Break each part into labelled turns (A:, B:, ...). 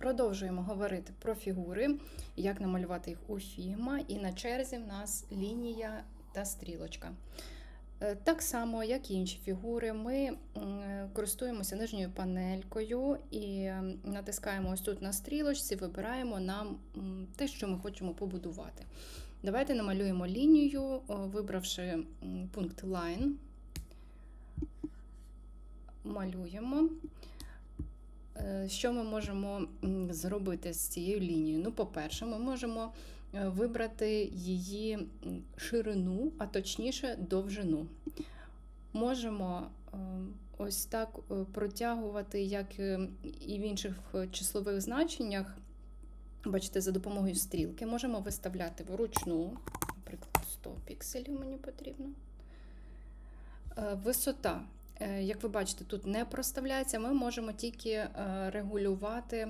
A: Продовжуємо говорити про фігури, як намалювати їх у Figma, і на черзі в нас лінія та стрілочка. Е, Так само, як і інші фігури, ми користуємося нижньою панелькою і натискаємо ось тут на стрілочці, вибираємо нам те, що ми хочемо побудувати. Давайте намалюємо лінію, вибравши пункт Line. Малюємо. Е, Що ми можемо зробити з цією лінією? Ну, по-перше, ми можемо е, вибрати її ширину, а точніше довжину. Можемо е, ось так протягувати, як і в інших числових значеннях. Бачите, за допомогою стрілки можемо виставляти вручну, наприклад, 100 пікселів мені потрібно. Висота. Е, Як ви бачите, тут не проставляється, ми можемо тільки е, регулювати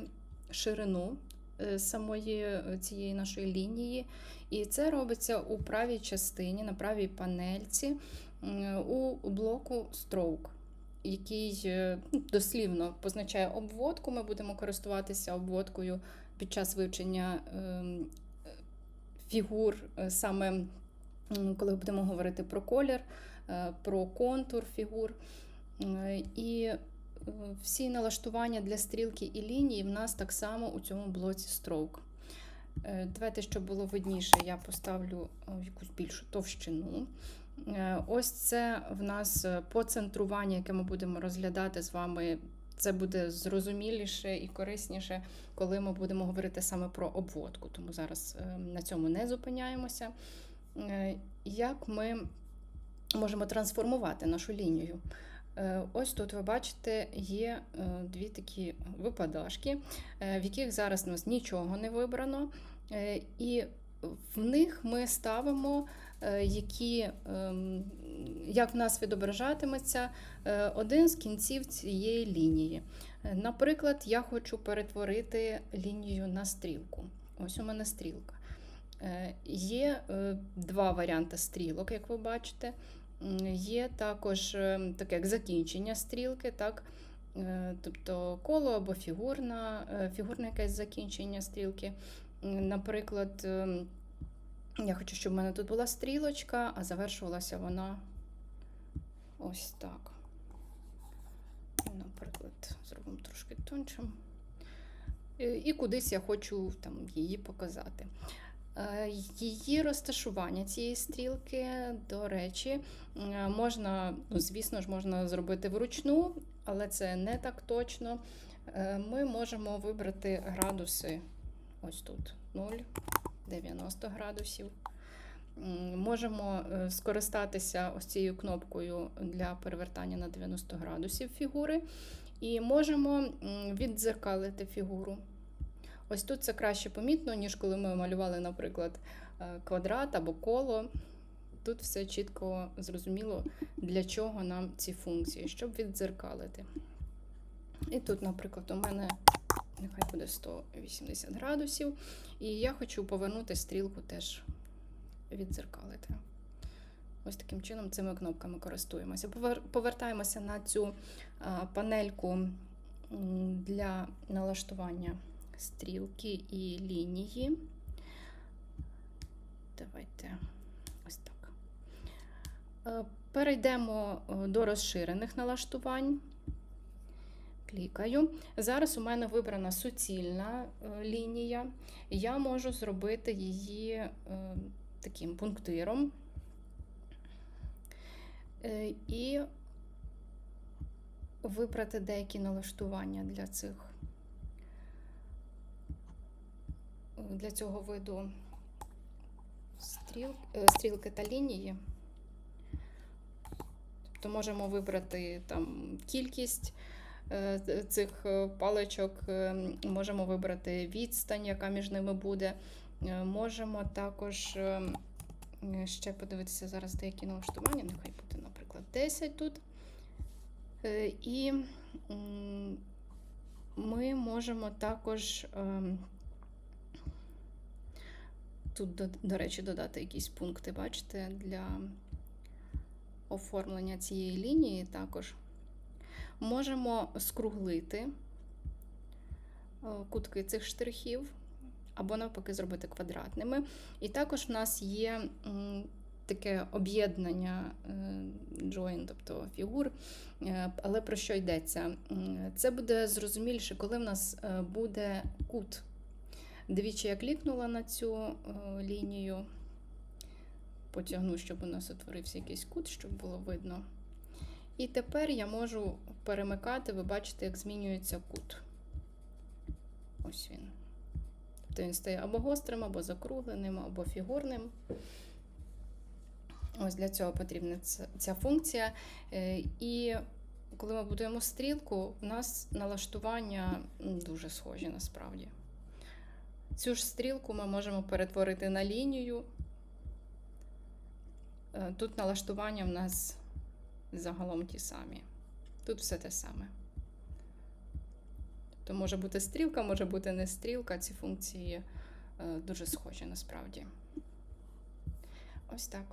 A: ширину е, самої цієї нашої лінії. І це робиться у правій частині, на правій панельці у блоку Stroke, який дослівно позначає обводку. Ми будемо користуватися обводкою під час вивчення ем, фігур, саме коли будемо говорити про колір, про контур фігур. Е, І е, всі налаштування для стрілки і лінії в нас так само у цьому блоці Stroke. Е, Давайте, щоб було видніше, я поставлю якусь більшу товщину. Ось це в нас поцентрування, яке ми будемо розглядати з вами. Це буде зрозуміліше і корисніше, коли ми будемо говорити саме про обводку. Тому зараз на цьому не зупиняємося. Як ми можемо трансформувати нашу лінію? Е, Ось тут ви бачите, є е, дві такі випадашки, е, в яких зараз у нас нічого не вибрано, і в них ми ставимо, які, ем, як в нас відображатиметься один з кінців цієї лінії. Наприклад, я хочу перетворити лінію на стрілку. Ось у мене стрілка. Є два варіанти стрілок, як ви бачите. Є також е, таке як закінчення стрілки, так? Е, тобто коло або фігурна, е, фігурне якесь закінчення стрілки. Наприклад, я хочу, щоб в мене тут була стрілочка, а завершувалася вона ось так. Наприклад, зробимо трошки тоншим. І кудись я хочу там, її показати. Е, Її розташування цієї стрілки, до речі, е, можна, ну, звісно ж, можна зробити вручну, але це не так точно. Е, Ми можемо вибрати градуси ось тут 0, 90 градусів. Можемо скористатися ось цією кнопкою для перевертання на 90 градусів фігури. І можемо віддзеркалити фігуру. Ось тут це краще помітно, ніж коли ми малювали, наприклад, е, квадрат або коло. Тут все чітко зрозуміло, для чого нам ці функції, щоб віддзеркалити. І тут, наприклад, у мене нехай буде 180 градусів. І я хочу повернути стрілку теж віддзеркалити. Ось таким чином цими кнопками користуємося. Повертаємося на цю панельку для налаштування стрілки і лінії. Давайте ось так. Е, Перейдемо е, до розширених налаштувань. Клікаю. Зараз у мене вибрана суцільна е, лінія. Я можу зробити її таким пунктиром. І вибрати деякі налаштування для цих для цього виду стріл, е, стрілки та лінії. Тобто можемо вибрати там кількість е, цих е, паличок, е, можемо вибрати відстань, яка між ними буде. Е, Можемо також е, е, ще подивитися зараз деякі налаштування, нехай буде, наприклад, 10 тут. Е, І ми можемо також ем, тут, до, до речі, додати якісь пункти, бачите, для оформлення цієї лінії також. Можемо скруглити кутки цих штрихів, або навпаки зробити квадратними. І також в нас є таке об'єднання е, join, тобто фігур. Е, Але про що йдеться? Це буде зрозуміліше, коли в нас е, буде кут. Двічі я клікнула на цю е, лінію, потягну, щоб у нас утворився якийсь кут, щоб було видно. І тепер я можу перемикати, ви бачите, як змінюється кут. Ось він. Тобто він стає або гострим, або закругленим, або фігурним. Ось для цього потрібна ця, функція. Е, І коли ми будуємо стрілку, у нас налаштування дуже схожі насправді. Цю ж стрілку ми можемо перетворити на лінію. Е, Тут налаштування в нас загалом ті самі. Тут все те саме. Тобто може бути стрілка, може бути не стрілка. Ці функції е, дуже схожі насправді. Ось так.